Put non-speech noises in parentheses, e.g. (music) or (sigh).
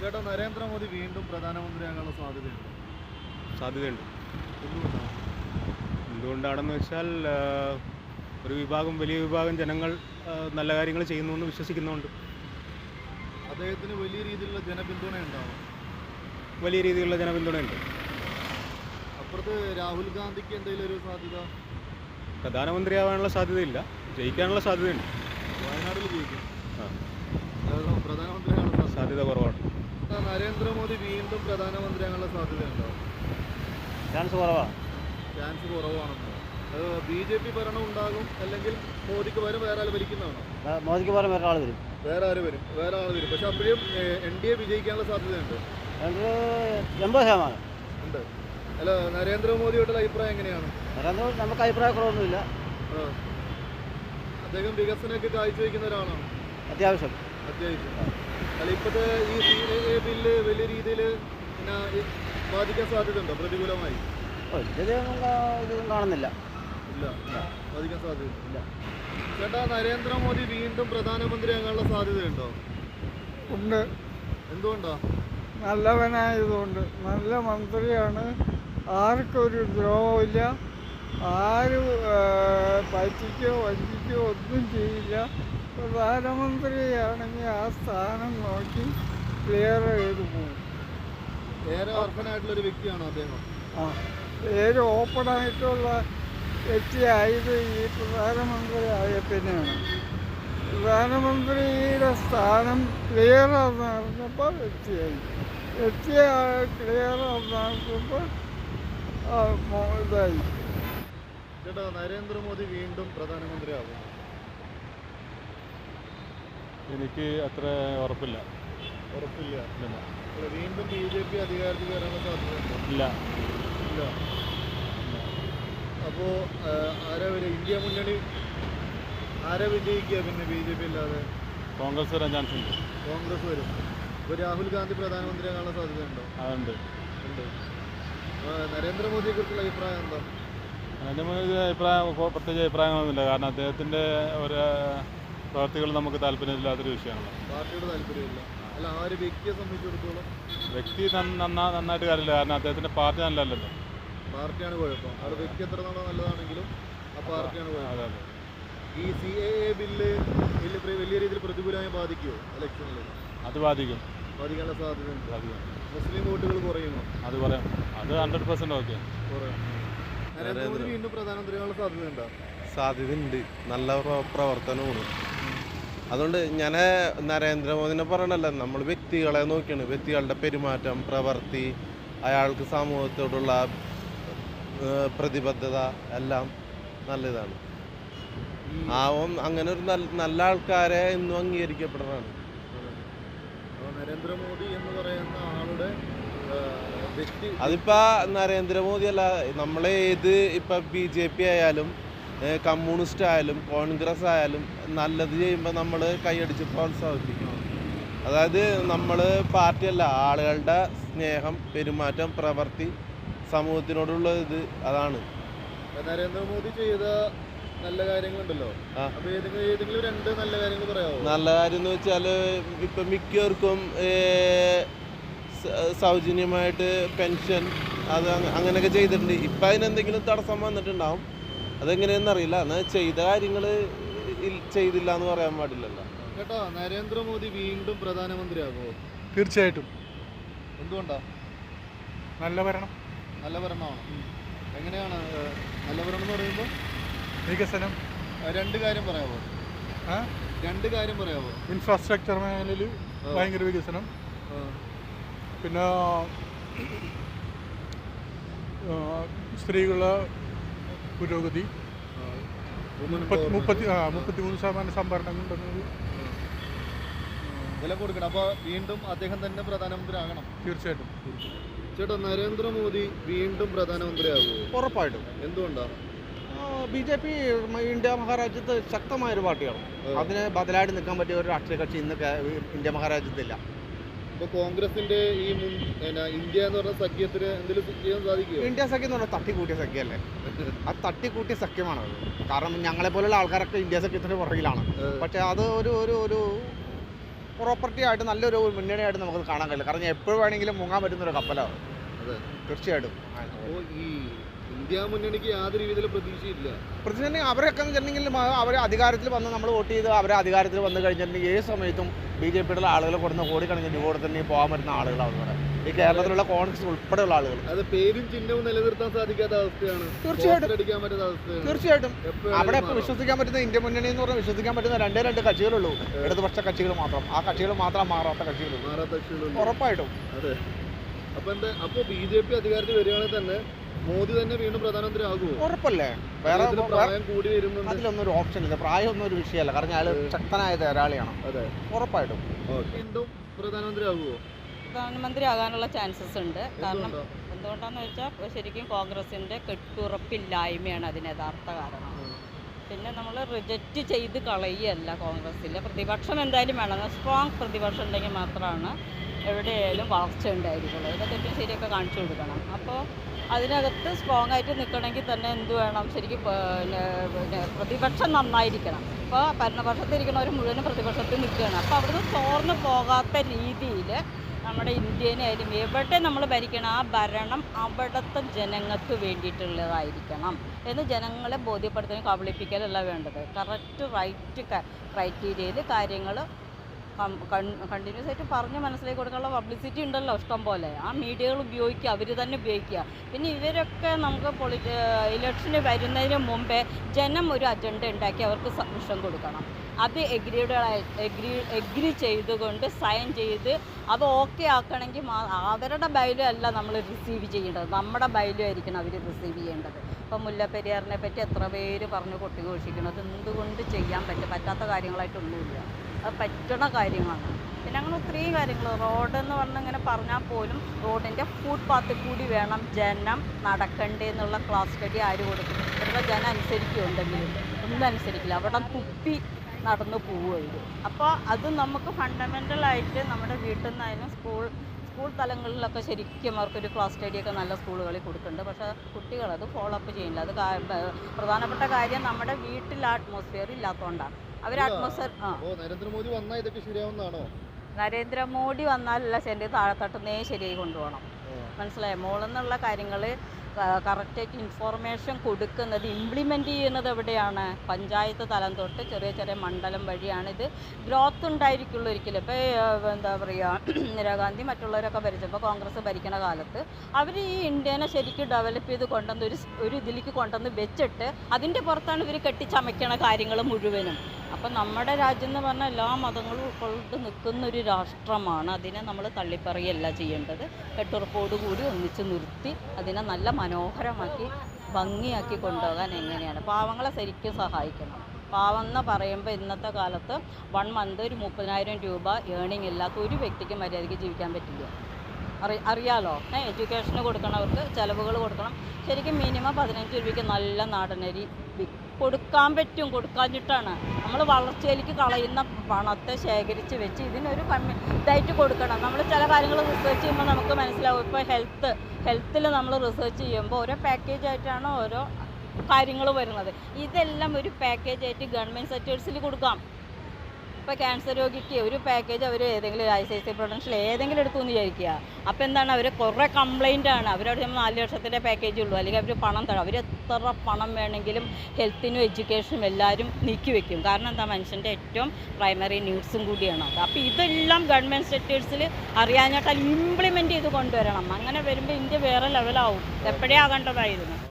ചേട്ടാ നരേന്ദ്രമോദി വീണ്ടും പ്രധാനമന്ത്രിയാകാനുള്ള സാധ്യതയുണ്ട്? സാധ്യതയുണ്ട്. എന്തുകൊണ്ടാണ്? എന്തുകൊണ്ടാണെന്ന് വെച്ചാൽ ഒരു വിഭാഗം വലിയ വിഭാഗം ജനങ്ങൾ നല്ല കാര്യങ്ങൾ ചെയ്യുന്നു എന്ന് വിശ്വസിക്കുന്നുണ്ട്. അദ്ദേഹത്തിന് വലിയ രീതിയിലുള്ള ജനപിന്തുണ ഉണ്ടാവും വലിയ രീതിയിലുള്ള ജനപിന്തുണയുണ്ട്. അപ്പുറത്ത് രാഹുൽ ഗാന്ധിക്ക് എന്തെങ്കിലും ഒരു സാധ്യത? പ്രധാനമന്ത്രിയാവാനുള്ള സാധ്യതയില്ല. ജയിക്കാനുള്ള സാധ്യതയുണ്ട്. വയനാട്ടിൽ ജയിക്കും. പ്രധാനമന്ത്രിയാകാനുള്ള സാധ്യത സാധ്യത കുറവാണ്. നരേന്ദ്രമോദി വീണ്ടും പ്രധാനമന്ത്രിയാകാനുള്ള സാധ്യതയുണ്ടോ? ചാൻസ് കുറവാ. ചാൻസ് കുറവാണെന്നോ? ബി ജെ പി ഭരണം ഉണ്ടാകും അല്ലെങ്കിൽ മോദിക്ക് പകരം വേറെ ആൾ ഭരിക്കുന്നതാണോ? മോദിക്ക് പകരം വേറെ ആൾ വരും. വേറെ ആര് വരും? വേറെ ആൾ വരും. പക്ഷെ അപ്പോഴും എൻ ഡി എ വിജയിക്കാനുള്ള സാധ്യതയുണ്ട്. എൺപത് ശതമാനം. ഉണ്ട്. അല്ല നരേന്ദ്രമോദിയോടുള്ള അഭിപ്രായം എങ്ങനെയാണ്? നരേന്ദ്രമോദി നമുക്ക് അഭിപ്രായ കുറവൊന്നുമില്ല. അദ്ദേഹം വികസനമൊക്കെ കാഴ്ചവെക്കുന്ന ഒരാളാണ്. അത്യാവശ്യം. അത്യാവശ്യം. അല്ല ഇപ്പോഴത്തെ ഈ സി എ എ ബില്ല് വലിയ രീതിയിൽ പിന്നെ ബാധിക്കാൻ സാധ്യതയുണ്ടോ? പ്രതികൂലമായി? കാ- ഇതൊന്നും കാണുന്നില്ല. ഇല്ല. ബാധിക്കാൻ സാധ്യതയില്ല ചേട്ടാ നരേന്ദ്രമോദി വീണ്ടും പ്രധാനമന്ത്രിയാകാനുള്ള സാധ്യതയുണ്ടോ? ഉണ്ട്. എന്തുകൊണ്ടാ? നല്ലവനായതുകൊണ്ട്. നല്ല മന്ത്രിയാണ്. ആർക്കൊരു ദ്രോഹമില്ല ആരും പറ്റിക്കോ വഞ്ചിക്കോ ഒന്നും ചെയ്യില്ല. പ്രധാനമന്ത്രിയാണെങ്കിൽ ആ സ്ഥാനം നോക്കി ക്ലിയർ ചെയ്ത് പോകും. ഏറെ അർഹനായിട്ടുള്ള ഒരു വ്യക്തിയാണോ അദ്ദേഹം? ആ പേര് ഓപ്പണായിട്ടുള്ള വ്യക്തിയായത് ഈ പ്രധാനമന്ത്രി ആയ പിന്നെയാണ്. പ്രധാനമന്ത്രിയുടെ സ്ഥാനം ക്ലിയർ ആണെന്നറിഞ്ഞപ്പോൾ വ്യക്തിയായി. വ്യക്തിയായ ക്ലിയർ ആണെന്നറിഞ്ഞപ്പോൾ ഇതായി. ചേട്ടാ നരേന്ദ്രമോദി വീണ്ടും പ്രധാനമന്ത്രിയാകും. എനിക്ക് അത്ര ഉറപ്പില്ല. ഉറപ്പില്ല. വീണ്ടും ബി ജെ പി അധികാരത്തിൽ വരാനുള്ള സാധ്യതയുണ്ടോ? ഇല്ല. ഇല്ല. അപ്പോൾ ആരാ വരിക? ഇന്ത്യ മുന്നണി ആരാ വിജയിക്കുക പിന്നെ ബി ജെ പി അല്ലാതെ? കോൺഗ്രസ് വരാൻ ചാൻസ് ഉണ്ട്. കോൺഗ്രസ് വരും. ഇപ്പോൾ രാഹുൽ ഗാന്ധി പ്രധാനമന്ത്രിയാകാനുള്ള സാധ്യതയുണ്ടോ? അതുണ്ട്. ഉണ്ട്. നരേന്ദ്രമോദിയെ കുറിച്ചുള്ള അഭിപ്രായം എന്താ? അതിന്റെ മുന്നിൽ അഭിപ്രായം പ്രത്യേകിച്ച് അഭിപ്രായങ്ങളൊന്നുമില്ല. കാരണം അദ്ദേഹത്തിന്റെ ഒരു പ്രവർത്തികൾ നമുക്ക് താല്പര്യമില്ലാത്തൊരു വിഷയമാണ്. പാർട്ടിയുടെ താല്പര്യമില്ല. അല്ല ആ ഒരു വ്യക്തിയെ സംബന്ധിച്ചിടത്തോളം? വ്യക്തി നന്ന- നന്നാ നന്നായിട്ട് കാര്യമില്ല. കാരണം അദ്ദേഹത്തിന്റെ പാർട്ടി നല്ലതല്ലല്ലോ. പാർട്ടിയാണ് കുഴപ്പം. അവിടെ വ്യക്തി എത്ര നാളോ നല്ലതാണെങ്കിലും ആ പാർട്ടിയാണ് കുഴപ്പം. അതെ. അതെ ഈ സി എ എ ബില്ല് വലിയ പ്ര- വലിയ രീതിയിൽ പ്രതികൂലമായി ബാധിക്കുമോ ഇലക്ഷനിൽ അത് ബാധിക്കും. ബാധിക്കാനുള്ള സാധ്യതയുണ്ട്. ബാധിക്കും. മുസ്ലിം വോട്ടുകൾ കുറയുമോ? അത് പറയാം അത് ഹൺഡ്രഡ് പെർസെന്റ് ഓക്കെ. കുറയും. സാധ്യതയുണ്ടോ? നല്ല പ്ര- പ്രവർത്തനമാണ്. അതുകൊണ്ട് ഞാൻ നരേന്ദ്രമോദിനെ പറയണല്ലോ നമ്മൾ വ്യക്തികളെ നോക്കിയാണ്. വ്യക്തികളുടെ പെരുമാറ്റം പ്രവൃത്തി അയാൾക്ക് സമൂഹത്തോടുള്ള പ്രതിബദ്ധത എല്ലാം നല്ലതാണ്. ആവും അങ്ങനെ ഒരു നല്ല നല്ല ആൾക്കാരെ ഇന്നും അംഗീകരിക്കപ്പെടുന്നതാണ്. നരേന്ദ്രമോദി എന്ന് പറയുന്ന ആളുടെ അതിപ്പോ നരേന്ദ്രമോദി അല്ല നമ്മളെ ഏത് ഇപ്പൊ ബി ജെ പി ആയാലും കമ്മ്യൂണിസ്റ്റ് ആയാലും കോൺഗ്രസ് ആയാലും നല്ലത് ചെയ്യുമ്പോൾ നമ്മൾ കൈയടിച്ച് പ്രോത്സാഹിപ്പിക്കും അതായത് നമ്മൾ പാർട്ടിയല്ല ആളുകളുടെ സ്നേഹം പെരുമാറ്റം പ്രവൃത്തി സമൂഹത്തിനോടുള്ള ഇത് അതാണ്. നരേന്ദ്രമോദി ചെയ്ത നല്ല കാര്യങ്ങളുണ്ടല്ലോ. ഏതെങ്കിലും രണ്ട് നല്ല കാര്യങ്ങൾ പറയാമോ നല്ല കാര്യം എന്ന് വെച്ചാൽ ഇപ്പം മിക്കവർക്കും സൗജന്യമായിട്ട് പെൻഷൻ അത് അങ്ങ- അങ്ങനെയൊക്കെ ചെയ്തിട്ടുണ്ട്. ഇപ്പം അതിനെന്തെങ്കിലും തടസ്സം വന്നിട്ടുണ്ടാവും. അതെങ്ങനെയെന്ന് അറിയില്ല. എന്നാൽ ചെയ്ത കാര്യങ്ങൾ ചെയ്തില്ല എന്ന് പറയാൻ പാടില്ലല്ലോ. കേട്ടോ നരേന്ദ്രമോദി വീണ്ടും പ്രധാനമന്ത്രിയാകുമോ തീർച്ചയായിട്ടും. എന്തുകൊണ്ടാ? നല്ല ഭരണം. നല്ല ഭരണമാണ് എങ്ങനെയാണ് നല്ല ഭരണം എന്ന് പറയുമ്പോൾ വികസനം. രണ്ട് കാര്യം പറയാമോ ആ? രണ്ട് കാര്യം പറയാമോ ഇൻഫ്രാസ്ട്രക്ചർ മേഖലയിൽ. ഭയങ്കര വികസനം. ആ, പിന്നെ സ്ത്രീകളുടെ പുരോഗതി. മുപ്പത്തി. മുപ്പത്തി ആ മുപ്പത്തി മൂന്ന് ശതമാനം സംഭരണം കൊണ്ടുവന്നത് വില കൊടുക്കണം. അപ്പോൾ വീണ്ടും അദ്ദേഹം തന്നെ പ്രധാനമന്ത്രി ആകണം തീർച്ചയായിട്ടും. ചേട്ടാ നരേന്ദ്രമോദി വീണ്ടും പ്രധാനമന്ത്രിയാകുമോ? ഉറപ്പായിട്ടും. എന്തുകൊണ്ടാണ് ബി ജെ പി ഇന്ത്യ മഹാരാജ്യത്ത് ശക്തമായൊരു പാർട്ടിയാണ്. അതിന് ബദലായിട്ട് നിൽക്കാൻ പറ്റിയ ഒരു രാഷ്ട്രീയ കക്ഷി ഇന്ന് ഇന്ത്യ മഹാരാജ്യത്തില്ല. ഇപ്പൊ കോൺഗ്രസിന്റെ ഈ ഇന്ത്യ എന്ന് പറഞ്ഞ സഖ്യത്തിന് എന്തെങ്കിലും ചെയ്യാൻ സാധിക്കും ഇന്ത്യ സഖ്യം എന്ന് പറഞ്ഞാൽ തട്ടിക്കൂട്ടിയ സഖ്യമല്ലേ? ആ തട്ടിക്കൂട്ടിയ സഖ്യമാണ് അത്. കാരണം ഞങ്ങളെ പോലുള്ള ആൾക്കാരൊക്കെ ഇന്ത്യ സഖ്യത്തിന്റെ പുറകിലാണ്. പക്ഷെ അത് ഒരു ഒരു ഒരു പ്രോപ്പർട്ടി ആയിട്ട് നല്ലൊരു മുന്നണിയായിട്ട് നമുക്ക് കാണാൻ കഴിയില്ല. കാരണം എപ്പോഴും വേണമെങ്കിലും മുങ്ങാൻ പറ്റുന്ന ഒരു കപ്പലാണ്. തീർച്ചയായിട്ടും. ഈ ഇന്ത്യ മുന്നണിക്ക് യാതൊരു രീതിയിലും പ്രതീക്ഷയില്ല. പ്രസിഡന്റ് അവരൊക്കെ എന്ന് വെച്ചിട്ടുണ്ടെങ്കിൽ അവർ അധികാരത്തിൽ വന്ന് നമ്മൾ വോട്ട് ചെയ്ത് അവരെ അധികാരത്തിൽ വന്നു കഴിഞ്ഞിട്ടുണ്ടെങ്കിൽ ഏത് സമയത്തും ബി ജെ പിയുടെ ആളുകൾ കൊടുന്ന കോടിക്കണക്കിന് രൂപ കൊടുത്തിട്ട് പോകാൻ പറ്റുന്ന ആളുകളാണ് ഇവിടെ. ഈ കേരളത്തിലുള്ള കോൺഗ്രസ് ഉൾപ്പെടെയുള്ള ആളുകൾ. അത് പേരും ചിഹ്നവും നിലനിർത്താൻ സാധിക്കാത്ത അവസ്ഥയാണ്. തീർച്ചയായിട്ടും. തീർച്ചയായിട്ടും. അവിടെ ഇപ്പോൾ വിശ്വസിക്കാൻ പറ്റുന്ന ഇന്ത്യ മുന്നണി എന്ന് പറഞ്ഞാൽ വിശ്വസിക്കാൻ പറ്റുന്ന രണ്ടേ രണ്ട് കക്ഷികളുള്ളൂ. ഇടതുപക്ഷ കക്ഷികൾ മാത്രം. ആ കക്ഷികൾ മാത്രം മാറാത്ത കക്ഷികളുള്ളൂ. കക്ഷികളുണ്ട്. ഉറപ്പായിട്ടും. അതെ. അപ്പൊ എന്താ അപ്പൊ ബി ജെ പി അധികാരത്തിൽ വരികയാണെങ്കിൽ തന്നെ മോദി തന്നെ വീണ്ടും പ്രധാനമന്ത്രി ആകുമോ ഉറപ്പല്ലേ? വേറെ പ്രായം കൂടി വരുമ്പോൾ അതിലൊന്നും ഒരു ഓപ്ഷൻ ഇല്ല. പ്രായം ഒന്നും ഒരു വിഷയമല്ല. കാരണം അയാൾ ശക്തനായ ഒരാളെയാണ് അതെ. ഉറപ്പായിട്ടും. വീണ്ടും പ്രധാനമന്ത്രി ആകുമോ പ്രധാനമന്ത്രി ആകാനുള്ള ചാൻസസ് ഉണ്ട്. കാരണം എന്തുകൊണ്ടാ? എന്തുകൊണ്ടാന്ന് വെച്ചാൽ ശരിക്കും കോൺഗ്രസിന്റെ കെട്ടുറപ്പില്ലായ്മയാണ് അതിന് യഥാർത്ഥ കാരണം. പിന്നെ നമ്മൾ റിജക്റ്റ് ചെയ്ത് കളയുകയല്ല കോൺഗ്രസ്സിൽ പ്രതിപക്ഷം എന്തായാലും വേണം. സ്ട്രോങ് പ്രതിപക്ഷം ഉണ്ടെങ്കിൽ മാത്രമാണ് എവിടെയായാലും വളർച്ച ഉണ്ടായിരിക്കുള്ളൂ. ഇതൊക്കെ ശരിയൊക്കെ കാണിച്ചു കൊടുക്കണം. അപ്പോൾ അതിനകത്ത് സ്ട്രോങ് ആയിട്ട് നിൽക്കണമെങ്കിൽ തന്നെ എന്ത് വേണം? ശരിക്കും പിന്നെ പ്രതിപക്ഷം നന്നായിരിക്കണം. ഇപ്പോൾ ഭരണപക്ഷത്തിരിക്കുന്നവർ മുഴുവൻ പ്രതിപക്ഷത്തിൽ നിൽക്കുകയാണ്. അപ്പോൾ അവിടുന്ന് ചോർന്ന് പോകാത്ത രീതിയിൽ നമ്മുടെ ഇന്ത്യനായാലും എവിടെ നമ്മൾ ഭരിക്കണം? ആ ഭരണം അവിടുത്തെ ജനങ്ങൾക്ക് വേണ്ടിയിട്ടുള്ളതായിരിക്കണം എന്ന് ജനങ്ങളെ ബോധ്യപ്പെടുത്താനും കബളിപ്പിക്കലല്ല വേണ്ടത്. കറക്റ്റ് റൈറ്റ് ക്രൈറ്റീരിയയിൽ കാര്യങ്ങൾ കണ്ടിന്യൂസ് ആയിട്ട് പറഞ്ഞ് മനസ്സിലാക്കി കൊടുക്കാനുള്ള പബ്ലിസിറ്റി ഉണ്ടല്ലോ ഇഷ്ടം പോലെ ആ മീഡിയകൾ ഉപയോഗിക്കുക അവർ തന്നെ ഉപയോഗിക്കുക. പിന്നെ ഇവരൊക്കെ നമുക്ക് പൊളി ഇലക്ഷന് വരുന്നതിന് മുമ്പേ ജനം ഒരു അജണ്ട ഉണ്ടാക്കി അവർക്ക് സബ്മിഷൻ കൊടുക്കണം. അത് എഗ്രിയുടെ എഗ്രി എഗ്രി ചെയ്തുകൊണ്ട് സൈൻ ചെയ്ത് അത് ഓക്കെ ആക്കണമെങ്കിൽ അവരുടെ ബൈലോ അല്ല നമ്മൾ റിസീവ് ചെയ്യേണ്ടത്. നമ്മുടെ ബൈലോ ആയിരിക്കണം അവർ റിസീവ് ചെയ്യേണ്ടത്. ഇപ്പം മുല്ലപ്പെരിയാറിനെ പറ്റി എത്ര പേര് പറഞ്ഞ് കൊട്ടിഘോഷിക്കുന്നത് എന്തുകൊണ്ട് ചെയ്യാൻ പറ്റും? പറ്റാത്ത കാര്യങ്ങളായിട്ടൊന്നുമില്ല അത് പറ്റണ കാര്യങ്ങളാണ്. പിന്നെ അങ്ങനെ ഒത്തിരി കാര്യങ്ങൾ. റോഡെന്ന് പറഞ്ഞ് ഇങ്ങനെ പറഞ്ഞാൽ പോലും റോഡിന്റെ ഫുട് പാത്ത് കൂടി വേണം ജനം നടക്കണ്ടേ എന്നുള്ള ക്ലാസ് സ്റ്റഡി ആര് കൊടുക്കും? ഇവിടുത്തെ ജനം അനുസരിക്കുന്നുണ്ടെങ്കിലും ഒന്നും അനുസരിക്കില്ല. അവിടെ തുപ്പി നടന്നു പോവുകയുള്ളൂ അപ്പോൾ അത് നമുക്ക് ഫണ്ടമെന്റലായിട്ട് നമ്മുടെ വീട്ടിൽ നിന്നായാലും സ്കൂൾ സ്കൂൾ തലങ്ങളിലൊക്കെ ശരിക്കും അവർക്കൊരു ക്ലാസ് സ്റ്റഡിയൊക്കെ നല്ല സ്കൂളുകളിൽ കൊടുക്കുന്നുണ്ട്. പക്ഷേ കുട്ടികൾ അത് ഫോളോ അപ്പ് ചെയ്യുന്നില്ല. അത് പ്രധാനപ്പെട്ട കാര്യം നമ്മുടെ വീട്ടിൽ അറ്റ്മോസ്ഫിയർ ഇല്ലാത്തതുകൊണ്ടാണ് അവർ. അറ്റ്മോസ്ഫിയർ നരേന്ദ്രമോദി വന്നാൽ ഇതൊക്കെ ശരിയാവുന്നതാണോ? നരേന്ദ്രമോദി വന്നാലല്ല ശരി താഴെത്തട്ടുന്നേ ശരിയായി കൊണ്ടുപോകണം. മനസ്സിലായോ? മോളെന്നുള്ള കാര്യങ്ങൾ കറക്റ്റായിട്ട് ഇൻഫോർമേഷൻ കൊടുക്കുന്നത് ഇംപ്ലിമെന്റ് ചെയ്യുന്നത് എവിടെയാണ്? പഞ്ചായത്ത് തലം തൊട്ട് ചെറിയ ചെറിയ മണ്ഡലം വഴിയാണ് ഇത് ഗ്രോത്ത് ഉണ്ടായിരിക്കുള്ളൂ ഒരിക്കലും. ഇപ്പോൾ എന്താ പറയുക (clears throat) ഇന്ദിരാഗാന്ധി മറ്റുള്ളവരൊക്കെ ഭരിച്ചപ്പോൾ കോൺഗ്രസ് ഭരിക്കണ കാലത്ത് അവർ ഈ ഇന്ത്യനെ ശരിക്കും ഡെവലപ്പ് ചെയ്ത് കൊണ്ടുവന്ന് ഒരു ഒരു ഇതിലേക്ക് കൊണ്ടുവന്ന് വെച്ചിട്ട് അതിന്റെ പുറത്താണ് ഇവർ കെട്ടിച്ചമയ്ക്കണ കാര്യങ്ങൾ മുഴുവനും. അപ്പം നമ്മുടെ രാജ്യം എന്ന് പറഞ്ഞാൽ എല്ലാ മതങ്ങളും ഉൾക്കൊണ്ട് നിൽക്കുന്ന ഒരു രാഷ്ട്രമാണ്. അതിനെ നമ്മൾ തള്ളിപ്പറയല്ല ചെയ്യേണ്ടത്. കെട്ടുറപ്പോടുകൂടി ഒന്നിച്ച് നിർത്തി അതിനെ നല്ല മനോഹരമാക്കി ഭംഗിയാക്കി കൊണ്ടുപോകാൻ എങ്ങനെയാണ്. പാവങ്ങളെ ശരിക്കും സഹായിക്കണം. പാവം എന്ന് പറയുമ്പോൾ ഇന്നത്തെ കാലത്ത് വൺ മന്ത് ഒരു മുപ്പതിനായിരം രൂപ ഏണിംഗ് ഇല്ലാത്ത ഒരു വ്യക്തിക്ക് മര്യാദയ്ക്ക് ജീവിക്കാൻ പറ്റില്ല. അറി അറിയാലോ? എഡ്യൂക്കേഷന് കൊടുക്കണവർക്ക് ചിലവുകൾ കൊടുക്കണം. ശരിക്കും മിനിമം പതിനഞ്ച് രൂപയ്ക്ക് നല്ല നാടനരി കൊടുക്കാൻ പറ്റും കൊടുക്കാഞ്ഞിട്ടാണ്. നമ്മൾ വളർച്ചയിലേക്ക് കളയുന്ന പണത്തെ ശേഖരിച്ച് വെച്ച് ഇതിനൊരു കമ്മി ഇതായിട്ട് കൊടുക്കണം. നമ്മൾ ചില കാര്യങ്ങൾ റിസർച്ച് ചെയ്യുമ്പോൾ നമുക്ക് മനസ്സിലാവും. ഇപ്പോൾ ഹെൽത്ത് ഹെൽത്തിൽ നമ്മൾ റിസർച്ച് ചെയ്യുമ്പോൾ ഓരോ പാക്കേജ് ആയിട്ടാണ് ഓരോ കാര്യങ്ങൾ വരുന്നത്. ഇതെല്ലാം ഒരു പാക്കേജ് ആയിട്ട് ഗവൺമെന്റ് സെക്ടേഴ്സിൽ കൊടുക്കാം. ഇപ്പോൾ ക്യാൻസർ രോഗിക്ക് ഒരു പാക്കേജ് അവർ ഏതെങ്കിലും I C I C Prudential ഏതെങ്കിലും എടുത്തു എന്ന് വിചാരിക്കുക. അപ്പോൾ എന്താണ്? അവർ കുറേ കംപ്ലൈന്റ് ആണ്. അവരോട് നമ്മൾ നാല് ലക്ഷത്തിന്റെ പാക്കേജ് ഉള്ളൂ. അല്ലെങ്കിൽ അവർ പണം തരും. അവർ എത്ര പണം വേണമെങ്കിലും ഹെൽത്തിനും എഡ്യൂക്കേഷനും എല്ലാവരും നീക്കി വെക്കും. കാരണം എന്താ? മനുഷ്യന്റെ ഏറ്റവും പ്രൈമറി നീഡ്സും കൂടിയാണ് അത്. അപ്പോൾ ഇതെല്ലാം ഗവൺമെന്റ് സെക്ടേഴ്സിൽ അറിയാഞ്ഞിട്ടാൽ ഇംപ്ലിമെന്റ് ചെയ്ത് കൊണ്ടുവരണം. അങ്ങനെ വരുമ്പോൾ ഇന്ത്യ വേറെ ലെവലാവും എപ്പോഴേ ആകേണ്ടതായിരുന്നു?